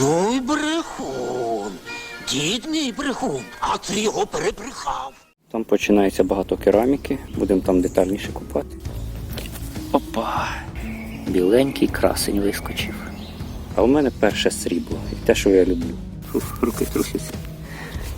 Ну й брехун. Дід мій брехун, а ти його перебрехав. Там починається багато кераміки, будемо там детальніше купати. Опа! Біленький красень вискочив. А у мене перше срібло. І те, що я люблю. Фух, руки трусяться.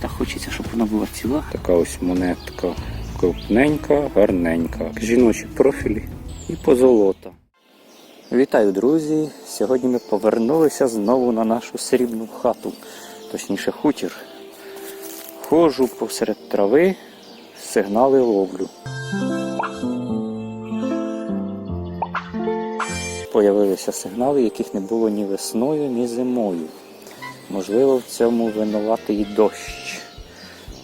Та хочеться, щоб вона була ціла. Така ось монетка. Крупненька, гарненька. Жіночі профілі і позолота. Вітаю, друзі! Сьогодні ми повернулися знову на нашу срібну хату, точніше хутір. Ходжу посеред трави, сигнали ловлю. Появилися сигнали, яких не було ні весною, ні зимою. Можливо, в цьому винуватий дощ.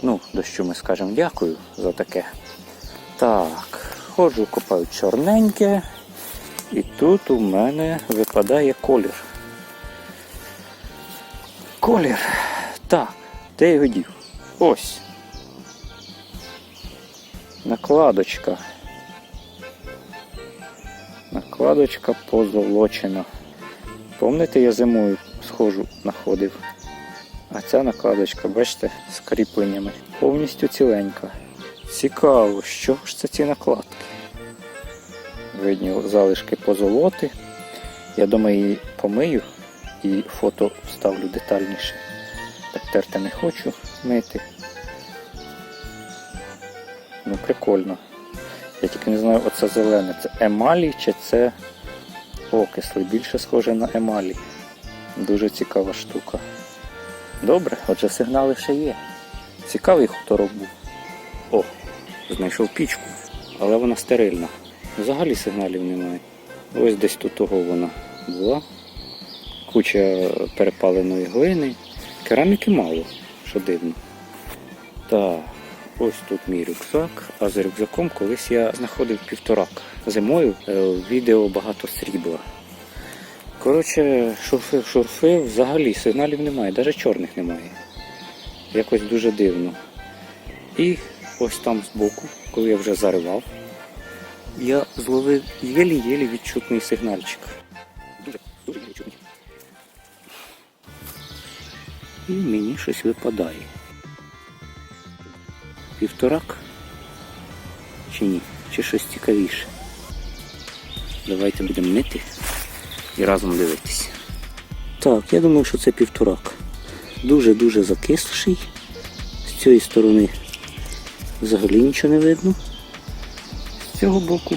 Ну, дощу ми скажемо дякую за таке. Так, ходжу, копаю чорненьке, і тут у мене випадає колір. Колір. Так, де його дів? Ось. Накладочка. Накладочка позолочена. Помните, я зимою схожу знаходив. А ця накладочка, бачите, з кріпленнями. Повністю ціленька. Цікаво, що ж це ці накладки? Видні залишки позолоти. Я думаю, її помию і фото вставлю детальніше. Так терти не хочу мити. Ну, прикольно. Я тільки не знаю, оце зелене. Це емалі чи це окисли. Більше схоже на емалі. Дуже цікава штука. Добре, отже сигнали ще є. Цікавий хуторок був. О, знайшов пічку, але вона стерильна. Взагалі сигналів немає. Ось десь тут того вона була. Куча перепаленої глини. Кераміки мало, що дивно. Так, ось тут мій рюкзак, а за рюкзаком колись я знаходив півторак. Зимою е, відео багато срібла. Коротше, шурфив, шурфив, взагалі сигналів немає, навіть чорних немає. Якось дуже дивно. І ось там збоку, коли я вже заривав, я зловив єлі-єлі відчутний сигнальчик. Дуже, дуже. І мені щось випадає. Півторак? Чи ні? Чи щось цікавіше? Давайте будемо мити і разом дивитися. Так, я думаю, що це півторак. Дуже-дуже закислий. З цієї сторони взагалі нічого не видно. З цього боку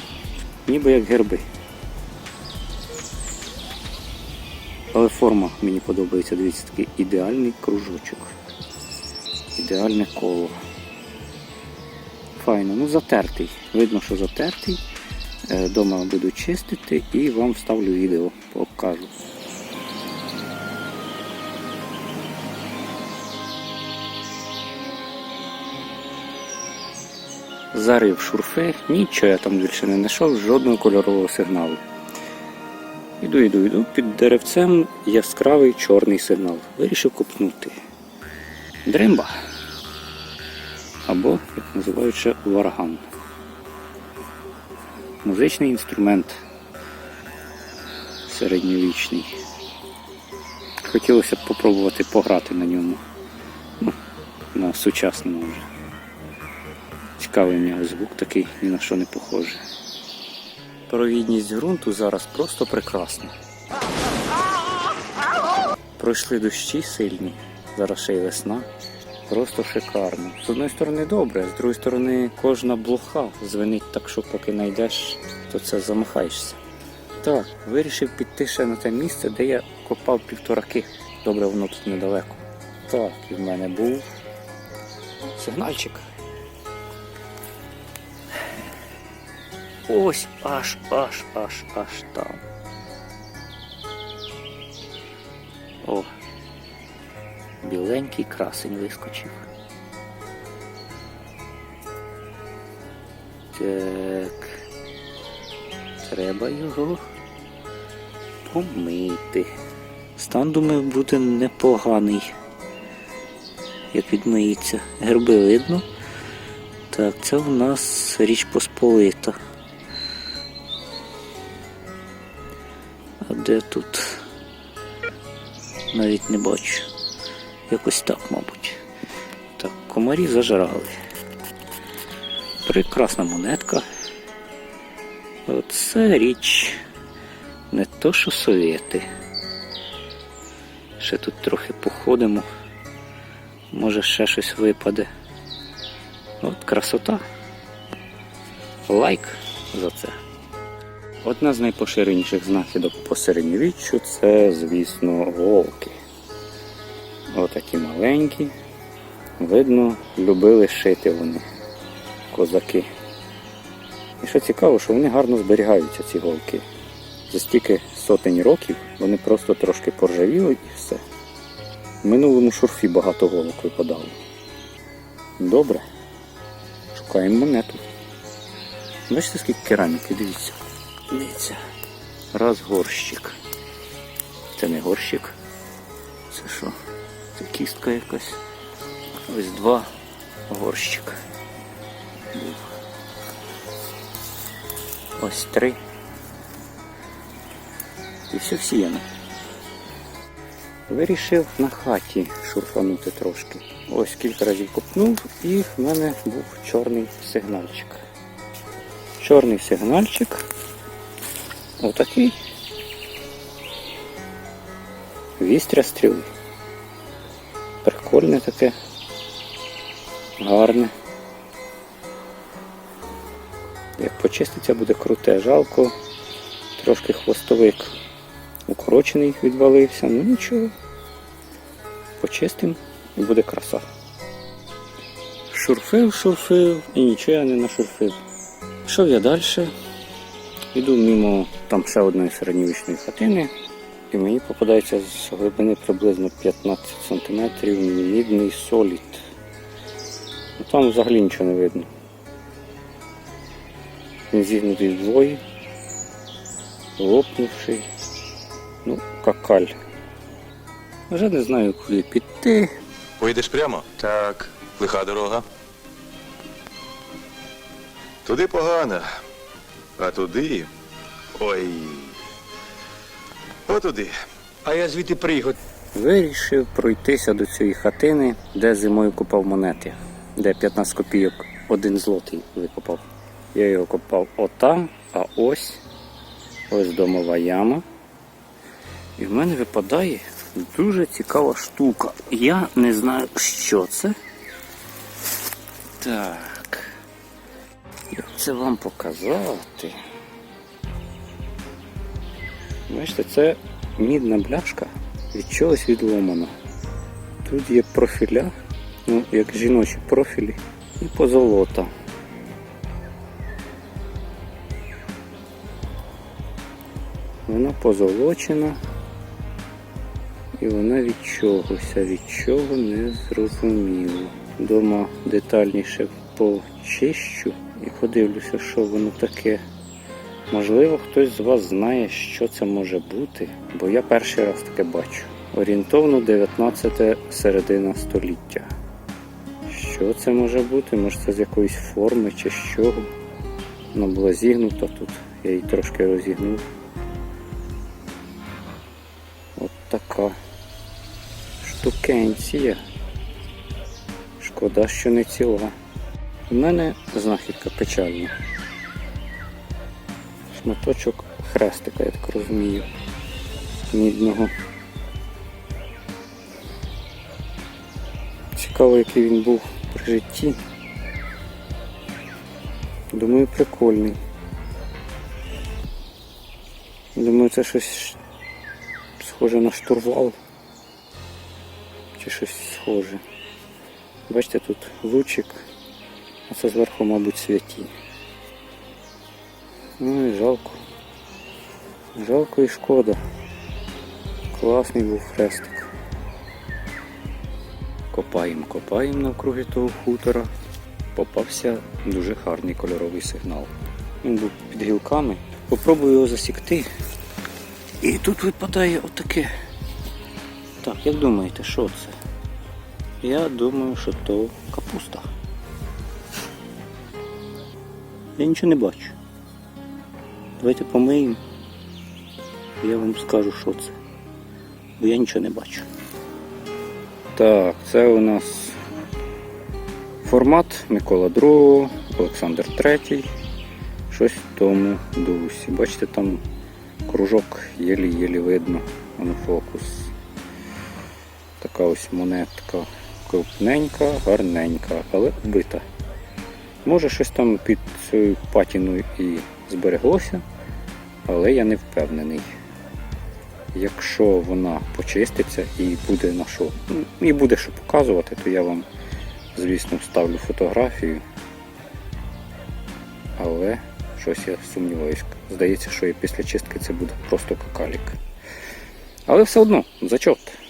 ніби як герби. Але форма мені подобається, дивіться, такий ідеальний кружочок. Ідеальне коло. Файно, ну затертий. Видно, що затертий. Е, Дома буду чистити і вам вставлю відео, покажу. Зарив шурфи, нічого я там більше не знайшов, жодного кольорового сигналу. Іду, іду, іду. Під деревцем яскравий чорний сигнал. Вирішив копнути. Дремба. Або, як називають ще, варган. Музичний інструмент середньовічний. Хотілося б попробувати пограти на ньому. Ну, на сучасному вже. Цікавий в нього звук такий, ні на що не похожий. Провідність ґрунту зараз просто прекрасна. Пройшли дощі сильні, зараз ще й весна. Просто шикарно. З одної сторони добре, з другої сторони кожна блоха звенить так, що поки знайдеш, то це замахаєшся. Так, вирішив піти ще на те місце, де я копав півтораки. Добре, воно тут недалеко. Так, і в мене був сигнальчик. Ось аж, аж, аж, аж там. О, біленький красень вискочив. Так. Треба його помити. Стан, думаю, буде непоганий. Як відмиється. Герби видно. Так, це в нас річ Посполита. Де тут? Навіть не бачу. Якось так, мабуть. Так, комарі зажрали. Прекрасна монетка. Оце річ не то, що совєти. Ще тут трохи походимо. Може ще щось випаде. От красота. Лайк за це. Одна з найпоширеніших знахідок по середньовіччю це, звісно, голки. Отакі маленькі. Видно, любили шити вони, козаки. І що цікаво, що вони гарно зберігаються, ці голки. За стільки сотень років вони просто трошки поржавіли і все. В минулому шурфі багато голок випадало. Добре. Шукаємо монету. Бачите, скільки кераміки, дивіться. Дивіться. Раз горщик. Це не горщик. Це що? Це кістка якась. Ось два горщик. Був. Ось три. І все всіяно. Вирішив на хаті шурфанути трошки. Ось кілька разів копнув і в мене був чорний сигнальчик. Чорний сигнальчик. Отакий. Вістря стріли. Прикольне таке. Гарне. Як почиститься, буде круте. Жалко. Трошки хвостовик укорочений відвалився, ну нічого. Почистим і буде краса. Шурфив, шурфив і нічого я не нашурфив. Пішов я далі. Йду мимо там ще одної середньовічної хатини, і мені попадається з глибини приблизно 15 см мідний солід. Ну, там взагалі нічого не видно. Він зігнутий вдвоє, лопнувший. Ну, какаль. Вже не знаю, куди піти. Поїдеш прямо? Так. Лиха дорога. Туди погано. А туди. Ой. Отуди. А я звідти приїхав. Вирішив пройтися до цієї хатини, де зимою купав монети, де 15 копійок один злотий викопав. Я його копав отам, а ось ось домова яма. І в мене випадає дуже цікава штука. Я не знаю, що це. Так. Як це вам показати? Бачите, це мідна бляшка від чогось відломана. Тут є профіля, ну, як жіночі профілі, і позолота. Вона позолочена. І вона від чогось, а від чого не зрозуміло. Дома детальніше почищу і подивлюся, що воно таке. Можливо, хтось з вас знає, що це може бути, бо я перший раз таке бачу. Орієнтовно 19 середина століття. Що це може бути? Може це з якоїсь форми чи з чого? Вона була зігнута тут, я її трошки розігнув. От така штукенція. Шкода, що не ціла. У мене знахідка печальна. Шматочок хрестика, я так розумію. Мідного. Цікаво, який він був при житті. Думаю, прикольний. Думаю, це щось схоже на штурвал. Чи щось схоже. Бачите, тут лучик, а це зверху, мабуть, святі. Ну і жалко. Жалко і шкода. Класний був хрестик. Копаємо, копаємо навкруги того хутора. Попався дуже гарний кольоровий сигнал. Він був під гілками. Попробую його засікти. І тут випадає отаке. Так, як думаєте, що це? Я думаю, що то капуста. Я нічого не бачу. Давайте помиємо. Я вам скажу, що це. бо я нічого не бачу. Так, це у нас формат Микола II, Олександр III. Щось в тому дусі. Бачите, там кружок єлі-єлі видно. Воно фокус. Така ось монетка. Крупненька, гарненька, але вбита. Може щось там під цією патіною і збереглося, але я не впевнений. Якщо вона почиститься і буде на що, ну, і буде що показувати, то я вам, звісно, вставлю фотографію. Але щось я сумніваюсь. Здається, що і після чистки це буде просто какалік. Але все одно, зачот.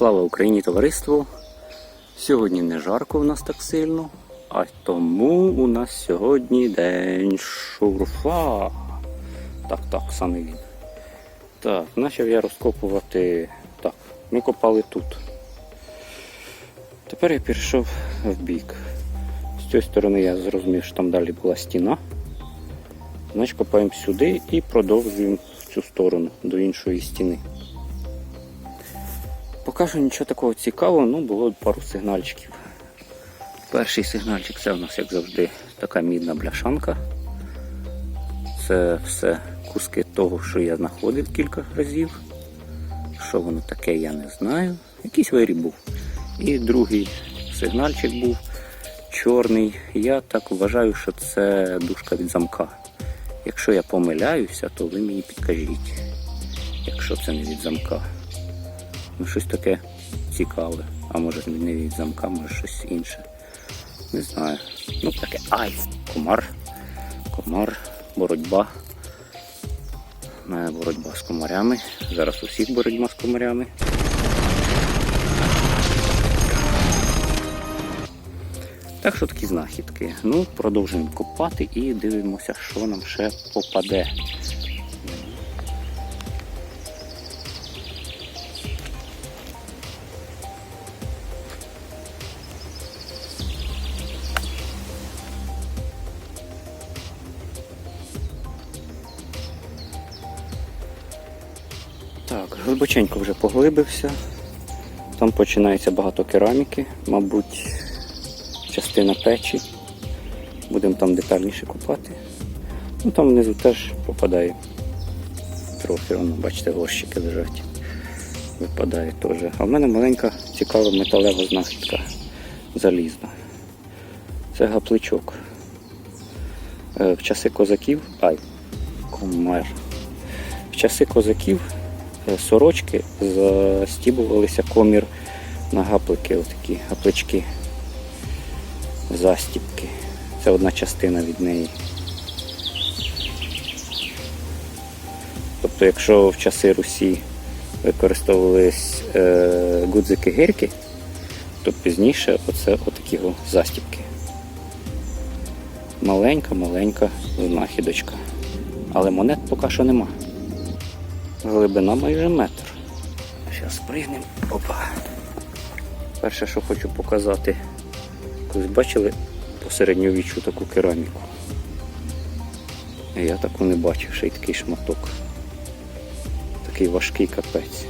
Слава Україні, товариству! Сьогодні не жарко у нас так сильно, а тому у нас сьогодні день шурфа. Так, так, саме він. Так, почав я розкопувати. Так, ми копали тут. Тепер я перейшов в бік. З цієї сторони я зрозумів, що там далі була стіна. Значить копаємо сюди і продовжуємо в цю сторону до іншої стіни. Поки що нічого такого цікавого, ну було пару сигнальчиків. Перший сигнальчик це у нас, як завжди, така мідна бляшанка. Це все куски того, що я знаходив кілька разів. Що воно таке, я не знаю. Якийсь виріб був. І другий сигнальчик був чорний. Я так вважаю, що це дужка від замка. Якщо я помиляюся, то ви мені підкажіть, якщо це не від замка. Ну, щось таке цікаве. А може не від замка, може щось інше. Не знаю. Ну таке. Ай, комар. Комар, боротьба. У мене боротьба з комарями. Зараз у всіх боротьба з комарями. Так що такі знахідки. Ну, продовжуємо копати і дивимося, що нам ще попаде. Глибоченько вже поглибився. Там починається багато кераміки, мабуть, частина печі. Будемо там детальніше купати. Ну там внизу теж попадає трохи, воно, бачите, горщики лежать. Випадає теж. А в мене маленька цікава металева знахідка залізна. Це гапличок. Е, В часи козаків. Ай, комер. В часи козаків сорочки застібувалися комір на гаплики, отакі гаплички, застібки. Це одна частина від неї. Тобто, якщо в часи Русі використовувались е, гудзики гирки, то пізніше оце отакі застібки. Маленька-маленька знахідочка. Але монет поки що нема. Глибина майже метр. Зараз спригнемо. Опа. Перше, що хочу показати. Колись бачили по середньовіччю таку кераміку. Я таку не бачив, ще й такий шматок. Такий важкий капець.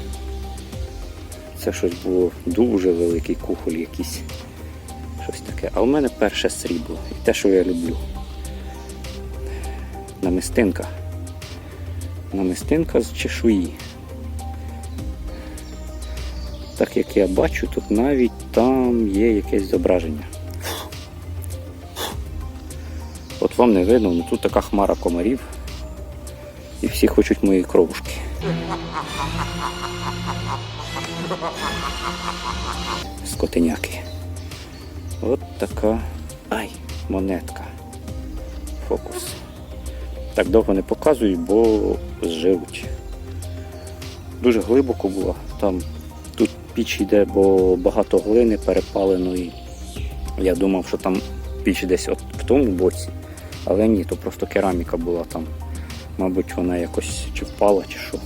Це щось було дуже великий кухоль якийсь. Щось таке. А у мене перше срібло. І те, що я люблю. Намистинка. Намистинка з чешуї. Так як я бачу, тут навіть там є якесь зображення. От вам не видно, ну тут така хмара комарів. І всі хочуть мої кровушки. Скотиняки. От така. Ай, монетка. Фокус. Так довго не показую, бо зживуть. Дуже глибоко було. Там тут піч йде, бо багато глини перепаленої. Я думав, що там піч десь от в тому боці. Але ні, то просто кераміка була там. Мабуть, вона якось чи впала, чи що.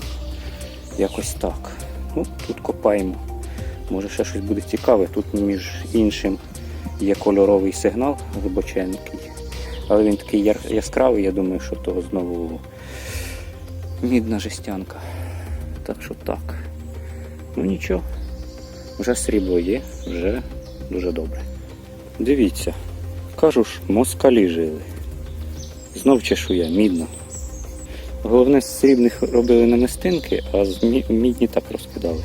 Якось так. Ну, тут копаємо. Може ще щось буде цікаве. Тут між іншим є кольоровий сигнал глибоченький. Але він такий яскравий, я думаю, що то знову мідна жестянка. Так що так. Ну нічого. Вже срібло є, вже дуже добре. Дивіться, кажу ж, москалі жили. Знов чешуя, мідна. Головне, з срібних робили намистинки, а з мідні так розкидали.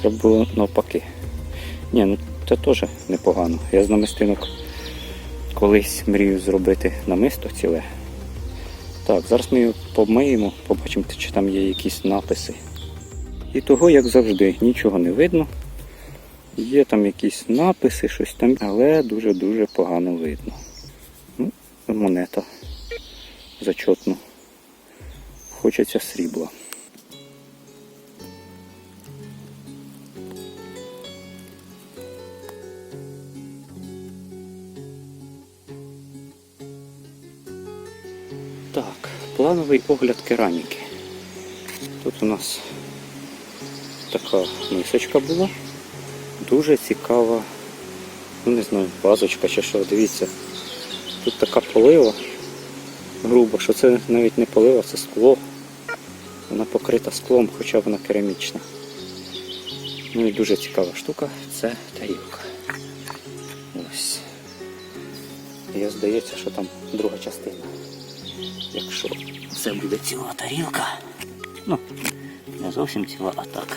Треба було навпаки. Ні, ну це теж непогано. Я з намистинок колись мрію зробити намисто ціле. Так, зараз ми його помиємо, побачимо, чи там є якісь написи. І того, як завжди, нічого не видно. Є там якісь написи, щось там, але дуже-дуже погано видно. Ну, монета зачетно. Хочеться срібла. Плановий огляд кераміки. Тут у нас така мисочка була. Дуже цікава, ну не знаю, вазочка чи що, дивіться. Тут така полива грубо, що це навіть не полива, це скло. Вона покрита склом, хоча вона керамічна. Ну і дуже цікава штука це тарілка. Ось. Я здається, що там друга частина. Якщо це буде ціла тарілка. Ну, не зовсім ціла, а так.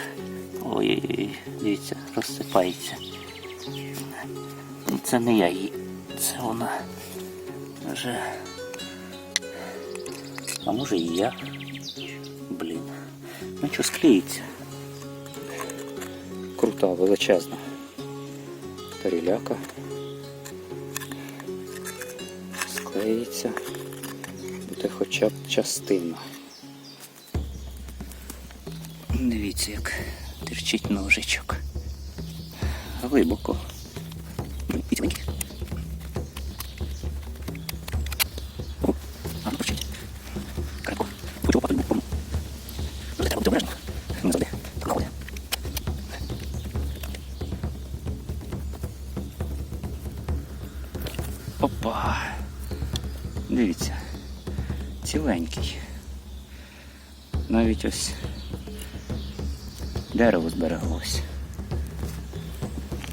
Ой, дивіться, розсипається. Це не я її. Це вона вже. А може і я. Блін. Ну що склеїться. Крута, величезна. Таріляка. Склеїться. Буде хоча б частина. Дивіться, як терчить ножичок. Глибоко. Ось дерево збереглось.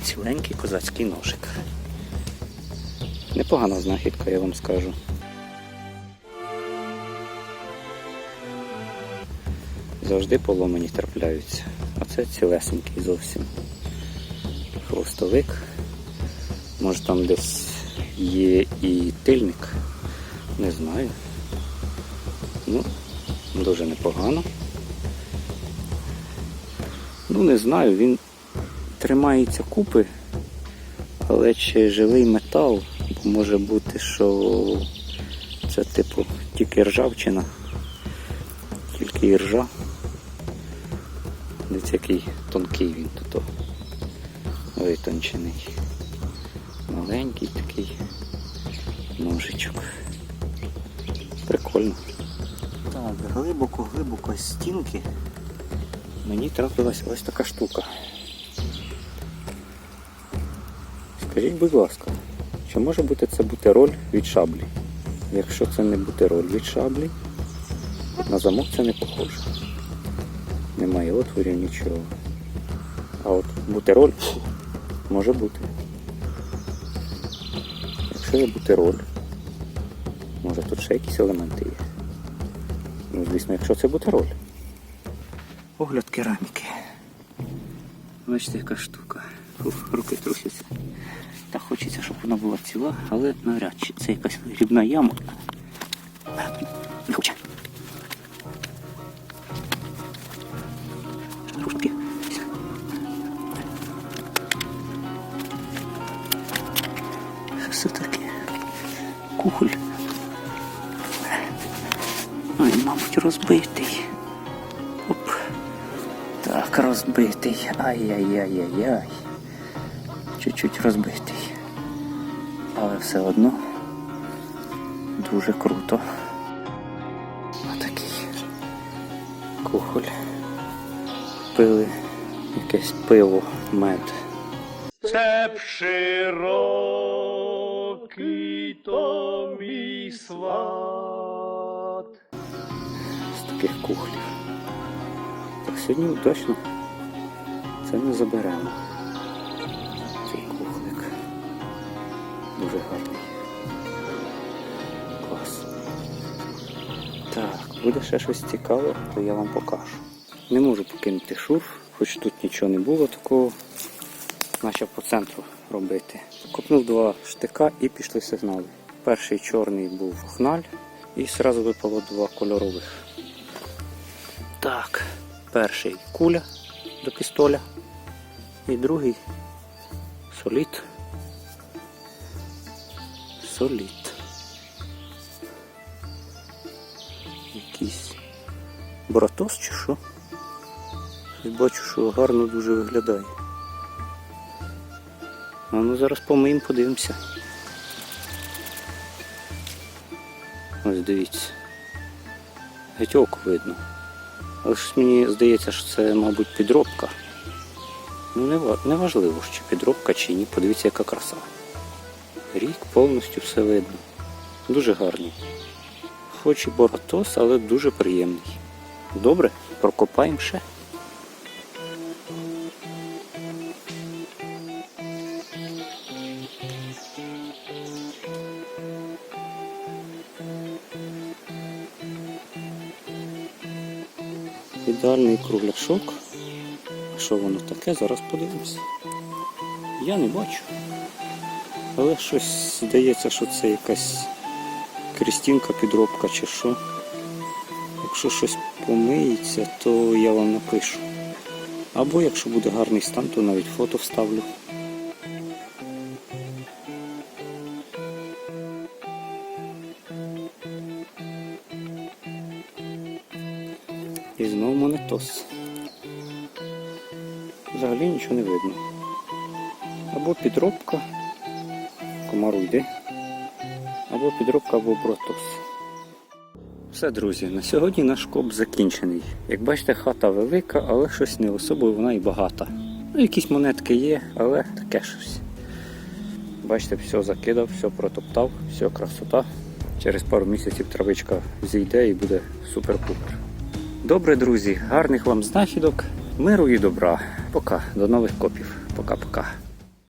Ціленький козацький ножик. Непогана знахідка, я вам скажу. Завжди поломані трапляються. А це цілесенький зовсім. Хвостовик. Може там десь є і тильник. Не знаю. Ну, дуже непогано. Ну, не знаю, він тримається купи, але чи живий метал, бо може бути, що це типу тільки ржавчина, тільки іржа. Дивіться, який тонкий він тут витончений. Маленький такий ножичок. Прикольно. Так, глибоко-глибоко стінки мені трапилася ось така штука. Скажіть, будь ласка, чи може бути це бутероль від шаблі? Якщо це не бутероль від шаблі, на замок це не похоже. Немає отворів нічого. А от бутероль може бути. Якщо є бутероль, може тут ще якісь елементи є. Ну, звісно, якщо це бутероль. Огляд кераміки. Бачите, яка штука. Ух, руки трусяться. Так хочеться, щоб вона була ціла, але навряд чи це якась грібна яма. Не хоче. Це таке? Кухоль. Ой, мабуть, розбитий. Так, розбитий. Ай-яй-яй-яй-яй. Чуть-чуть розбитий. Але все одно дуже круто. Отакий кухоль. Пили якесь пиво, мед. Степ широкий, то мій сват. з таких кухлів. Сьогодні точно це не заберемо. Цей кухлик. Дуже гарний. Клас. Так, буде ще щось цікаве, то я вам покажу. Не можу покинути шурф, хоч тут нічого не було такого. Почав по центру робити. Копнув два штика і пішли сигнали. Перший чорний був хналь, і одразу випало два кольорових. Так, перший куля до пістоля і другий соліт. Соліт. Якийсь братос чи що? Бачу, що гарно дуже виглядає. А ну зараз помиємо, подивимося. Ось дивіться. Геть око видно. Але ж мені здається, що це, мабуть, підробка. Ну, не, ва- важливо, що підробка, чи ні. Подивіться, яка краса. Рік повністю все видно. Дуже гарний. Хоч і боротос, але дуже приємний. Добре, прокопаємо ще. Кругляшок. Що воно таке, зараз подивимося. Я не бачу. Але щось здається, що це якась крістінка, підробка чи що. Якщо щось помиється, то я вам напишу. Або якщо буде гарний стан, то навіть фото вставлю. І знову монетос. Взагалі нічого не видно. Або підробка, комару йде, або підробка, або бротос. Все, друзі, на сьогодні наш коп закінчений. Як бачите, хата велика, але щось не особо вона і багата. Ну, якісь монетки є, але таке щось. Бачите, все закидав, все протоптав, все красота. Через пару місяців травичка зійде і буде супер-пупер. Добре, друзі, гарних вам знахідок, миру і добра. Пока, до нових копів. Пока-пока.